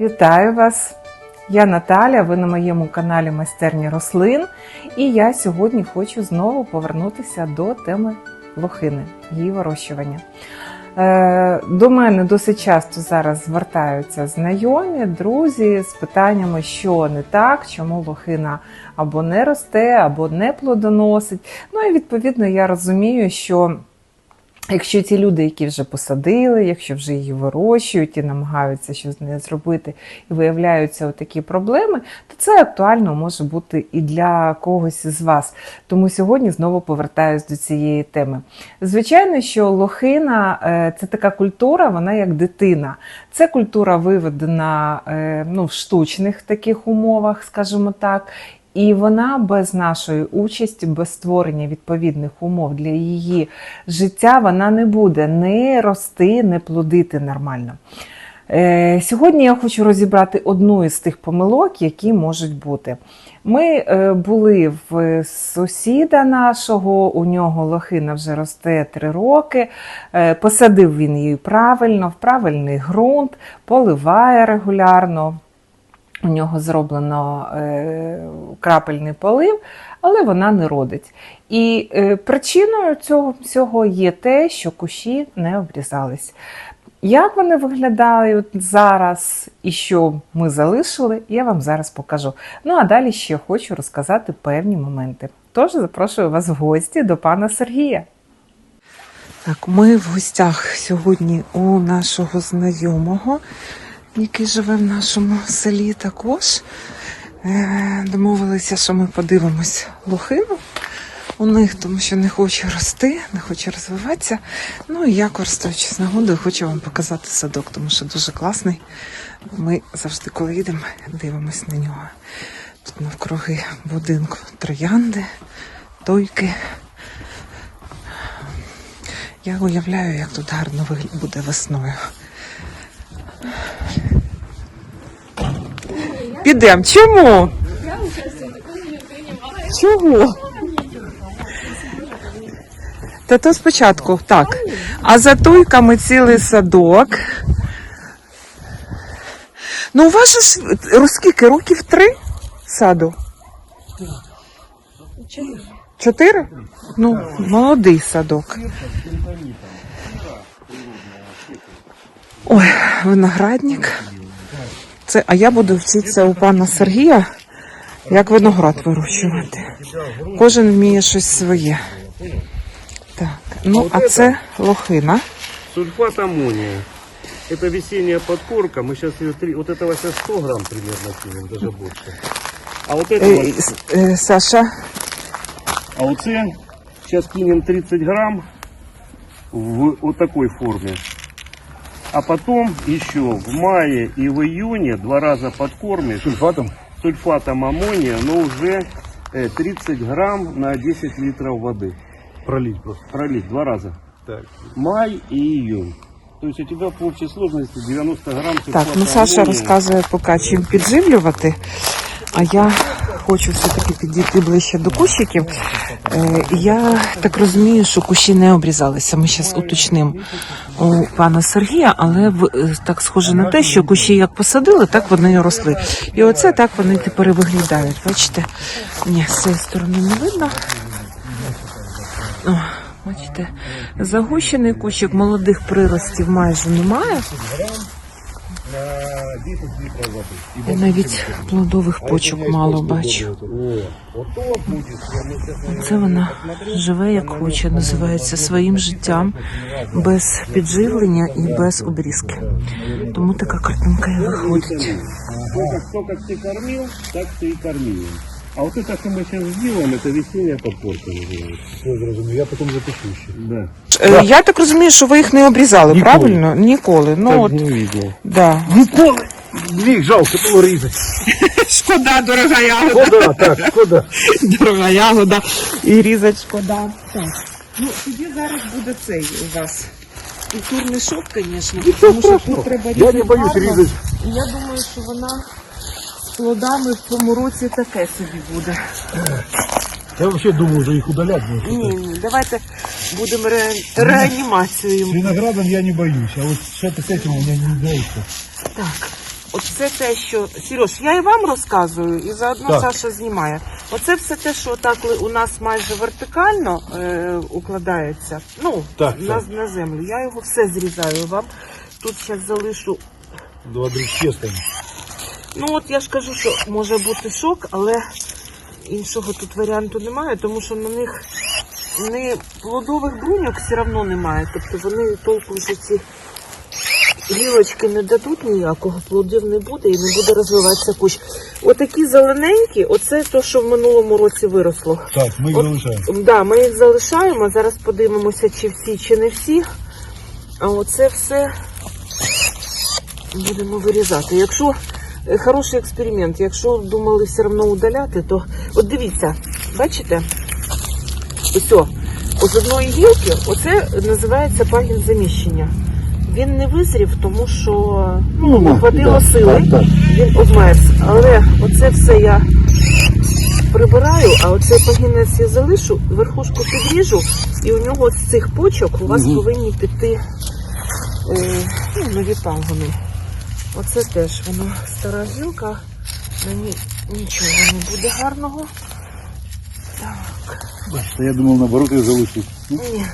Вітаю вас! Я Наталя, ви на моєму каналі Майстерні рослин. І я сьогодні хочу знову повернутися до теми лохини, її вирощування. Е, До мене досить часто зараз звертаються знайомі, друзі з питаннями, що не так, чому лохина або не росте, або не плодоносить. Ну і відповідно я розумію, що Якщо ті люди, які вже посадили, якщо вже її вирощують і намагаються щось з нею зробити, і виявляються такі проблеми, то це актуально може бути і для когось із вас. Тому сьогодні знову повертаюсь до цієї теми. Звичайно, що лохина е, це така культура, вона як дитина. Це культура виведена е, ну, в штучних таких умовах, скажімо так. І вона без нашої участі, без створення відповідних умов для її життя, вона не буде не рости, не плодити нормально. Е, Сьогодні я хочу розібрати одну із тих помилок, які можуть бути. Ми е, були в сусіда нашого, у нього лохина вже росте три роки. Е, Посадив він її правильно, в правильний ґрунт, поливає регулярно. У нього зроблено е, крапельний полив, але вона не родить. І е, причиною цього всього є те, що кущі не обрізались. Як вони виглядають зараз і що ми залишили, я вам зараз покажу. Ну а далі ще хочу розказати певні моменти. Тож запрошую вас в гості до пана Сергія. Так, ми в гостях сьогодні у нашого знайомого який живе в нашому селі також. Е, Домовилися, що ми подивимось лохину у них, тому що не хоче рости, не хоче розвиватися. Ну і я, користуючись нагодою, хочу вам показати садок, тому що дуже класний. Ми завжди, коли їдемо, дивимось на нього. Тут навкруги будинку троянди, тойки. Я уявляю, як тут гарно буде весною. Підемо. Чому? Чого? Та то спочатку так. А за туйками цілий садок. Ну, у вас ж скільки років три саду? Чотири? Ну, молодий садок. Ой, виноградник Це, а я буду вчитися у пана Сергія, як виноград вирощувати. Кожен вміє щось своє. Так, ну а це лохина. Сульфат аммония. Это весенняя подкорка. Мы сейчас ее три... Вот этого сейчас 100 грамм примерно кинем, даже больше. А вот Е, это с- е, Саша, а вот это сейчас кинем 30 грамм в вот такой форме. А потом еще в мае и в июне два раза подкормишь сульфатом, сульфатом аммония, но уже э, 30 грамм на 10 литров воды. Пролить просто. Пролить два раза. Так. Май и июнь. То есть у тебя в общей сложности 90 грамм так, ну Саша аммония. розказує поки чим підживлювати, а я хочу все-таки підійти ближче до кущиків. Е, Я так розумію, що кущі не обрізалися. Ми зараз уточнимо у пана Сергія, але е, так схоже на те, що кущі як посадили, так вони і росли. І оце так вони тепер і виглядають. Бачите? Ні, з цієї сторони не видно. Бачите, загущений кущик, молодих приростів майже немає. І навіть плодових почок мало бачу. Це вона живе як хоче, називається своїм життям, без підживлення і без обрізки. Тому така картинка і виходить. Сколько, ти кормив, так ти і корми. им. А вот это, что мы сейчас сделаем, это весенняя подкорка называется. Все зрозумів, я потім запишу ще. Да. Е, Я так розумію, що ви їх не обрізали, Ніколи. правильно? Ніколи. Ну от не видел. да. Ніколи! Їх жалко було різати. Шкода, дорога ягода. Шкода, так, шкода. Дорога ягода і різать шкода. Так. Ну, тоді зараз буде цей у вас. Культурний шок, звісно, тому що тут треба Я різати не боюсь гарно. різати. І я думаю, що вона з плодами в цьому році таке собі буде. Я взагалі думаю, що їх удалять. Ні, ні, давайте будемо ре... реанімацію. С виноградом я не боюсь, а вот что-то с этим у меня не нравится. Так, Оце те, що Сереж, я і вам розказую, і заодно Так. Саша знімає. Оце все те, що так у нас майже вертикально е, укладається. Ну, Так, на, так. на землю. Я його все зрізаю вам. Тут зараз залишу. Два останется. Ну от я ж кажу, що може бути шок, але іншого тут варіанту немає, тому що на них не плодових бруньок все одно немає. Тобто вони толку вже ці гілочки не дадуть ніякого, плодів не буде і не буде розвиватися кущ. Отакі зелененькі, оце те, що в минулому році виросло. Так, мы их От- залишаем. Да, ми їх залишаємо. Зараз подивимося, чи всі, чи не всі. А оце все будемо вирізати. Якщо хороший експеримент, якщо думали все одно удаляти, то от дивіться, бачите? Ось, о, з одної гілки, оце називається пагін заміщення. Він не визрів, тому що ну, не хватило да, сили, так, так. він обмерз. Але оце все я прибираю, а оцей пагінець я залишу, верхушку підріжу, і у нього з цих почок у вас повинні піти е, ну, нові пагони. Оце теж воно стара гілка, на ній нічого не буде гарного. Так, Я думал, наоборот, я залишу. ні.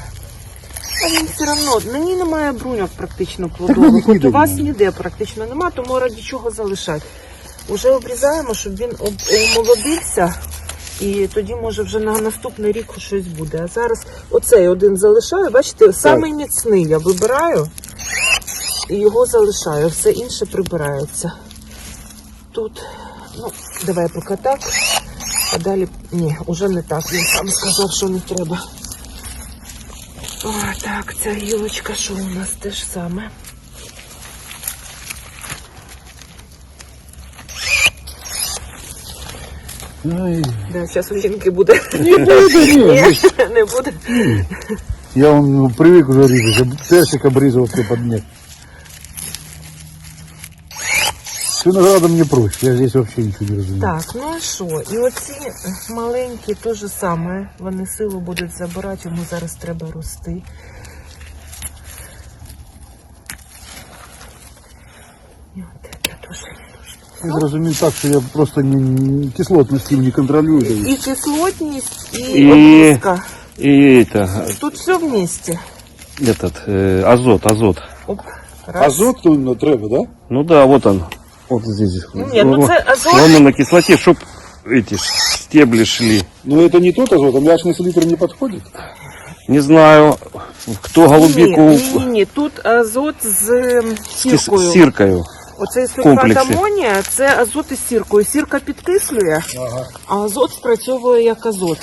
А він все одно, на ній немає бруньок практично плодових. От у вас ніде практично нема, тому раді чого залишати. Уже обрізаємо, щоб він омолодився. І тоді, може, вже на наступний рік щось буде. А зараз оцей один залишаю. Бачите, самий міцний я вибираю і його залишаю. Все інше прибирається. Тут, ну, давай поки так. А далі ні, уже не так. Він сам сказав, що не треба. О, так, ця гілочка, що у нас те ж саме. Да, зараз у жінки буде. Не буде, ні. Ні, не буде. Я он ну, привык уже резать. а Персик обрезал все нет. виноградом мне проще. Я здесь вообще ничего не разумею. Так, ну а що? І оці маленькі то же саме. Вони силу будуть забирати, йому зараз треба рости. І от це теж. Я зрозумів так, що я просто не, не- кислотность им не контролюю. да и- І кислотність, і, І- обрізка. И это, Тут все вместе. этот, э, азот, азот. Оп, раз. Азот ну, треба, да? Ну да, вот он. Вот здесь. Ні, ну це азот. Главное на кислоте, чтоб эти стебли шли. Но это не тот азот, а млячный селитр не подходит. Не знаю, кто голубику Ні, ні, ні, тут азот з ем, с кис- сіркою. с сиркою. Оцей сульфат комплексі. амонія це азот із сіркою. Сірка підкислює, Ага. а азот спрацьовує як азот.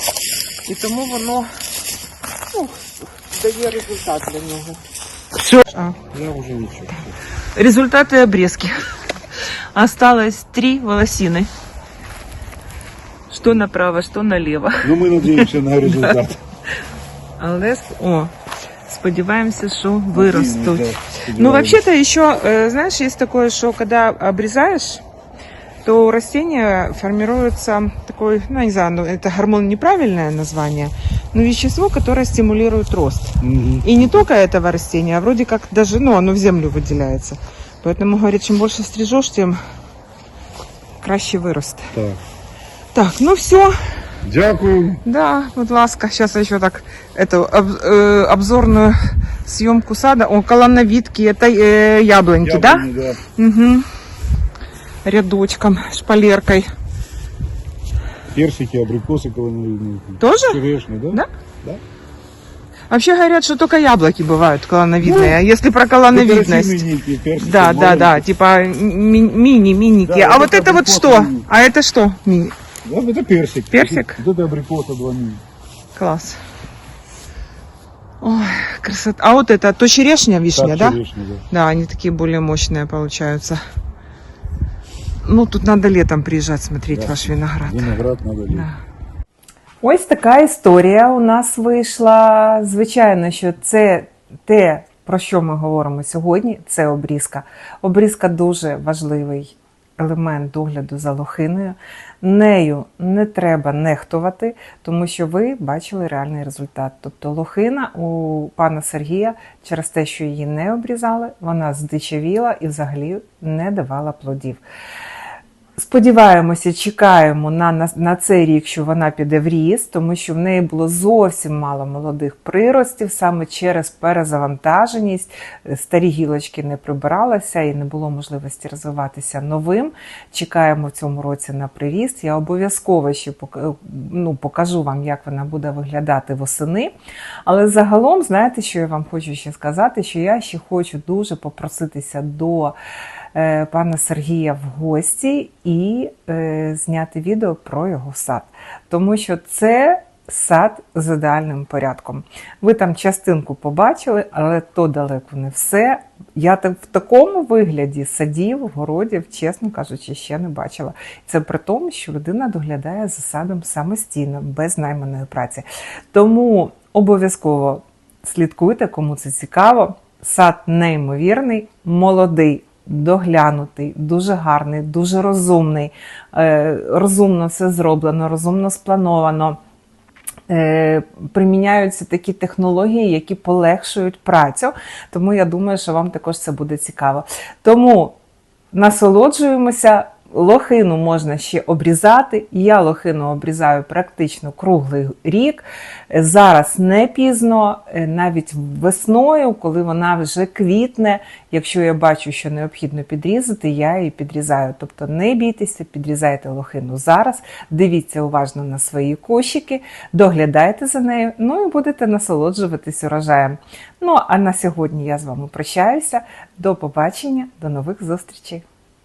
І тому воно ну, дає результат для нього. Все. А. Я уже ничего. Результаты обрезки. Осталось три волосины. Что направо, что налево. Ну, мы надеемся на результат. Але о, сподіваємося, що виростуть. Да, Ну, сподіваюсь. вообще-то еще, э, знаешь, есть такое, что когда обрезаешь, то у растения формируется такой, ну, я не знаю, ну, это гормон неправильное название, но вещество, которое стимулирует рост. Мгм. И не только этого растения, а вроде как даже, ну, оно в землю выделяется. Поэтому, говорит, чем больше стрижешь, тем краще вирост. Так. Так, ну все. Дякую. Да, будь ласка, сейчас еще так эту об- э, обзорную съемку сада. О, колоновидки, это э, яблоньки, да? Яблони, да? Угу. Рядочком, шпалеркой. Персики, абрикосы колоновидные. Тоже? Черешни, да? Да? Да. Вообще говорят, что только яблоки бывают колоновидные. А если про колоновидность? Персики, Да, да, да, типа ми- мини-миники. Да, а вот это это вот что? мини. А это что? Мини. Да, это персик. Персик? Вот это абрикоса два мини. Класс. Ой, красота. А вот это, то черешня, вишня, да? черешни, да. Да, они такие более мощные получаются. Ну, тут надо летом приезжать смотреть Да. ваш виноград. Виноград надо лить. Да. Ось така історія у нас вийшла. Звичайно, що це те, про що ми говоримо сьогодні, це обрізка. Обрізка дуже важливий елемент догляду за лохиною. Нею не треба нехтувати, тому що ви бачили реальний результат. Тобто лохина у пана Сергія через те, що її не обрізали, вона здичавіла і взагалі не давала плодів. Сподіваємося, чекаємо на, на, на цей рік, що вона піде в ріст, тому що в неї було зовсім мало молодих приростів, саме через перезавантаженість. Е, Старі гілочки не прибиралися і не було можливості розвиватися новим. Чекаємо в цьому році на приріст. Я обов'язково ще ну, покажу вам, як вона буде виглядати восени. Але загалом, знаєте, що я вам хочу ще сказати, що я ще хочу дуже попроситися до е, пана Сергія в гості і е, зняти відео про його сад. Тому що це сад з ідеальним порядком. Ви там частинку побачили, але то далеко не все. Я в такому вигляді садів, городів, чесно кажучи, ще не бачила. Це при тому, що людина доглядає за садом самостійно, без найманої праці. Тому обов'язково слідкуйте, кому це цікаво. Сад неймовірний, молодий, доглянутий, дуже гарний, дуже розумний. Е, розумно все зроблено, розумно сплановано. Е, Приміняються такі технології, які полегшують працю. Тому я думаю, що вам також це буде цікаво. Тому насолоджуємося. Лохину можна ще обрізати. Я лохину обрізаю практично круглий рік. Зараз не пізно, е, навіть весною, коли вона вже квітне. Якщо я бачу, що необхідно підрізати, я її підрізаю. Тобто не бійтеся, підрізайте лохину зараз, дивіться уважно на свої кошики, доглядайте за нею, ну і будете насолоджуватись урожаєм. Ну а на сьогодні я з вами прощаюся. До побачення, до нових зустрічей.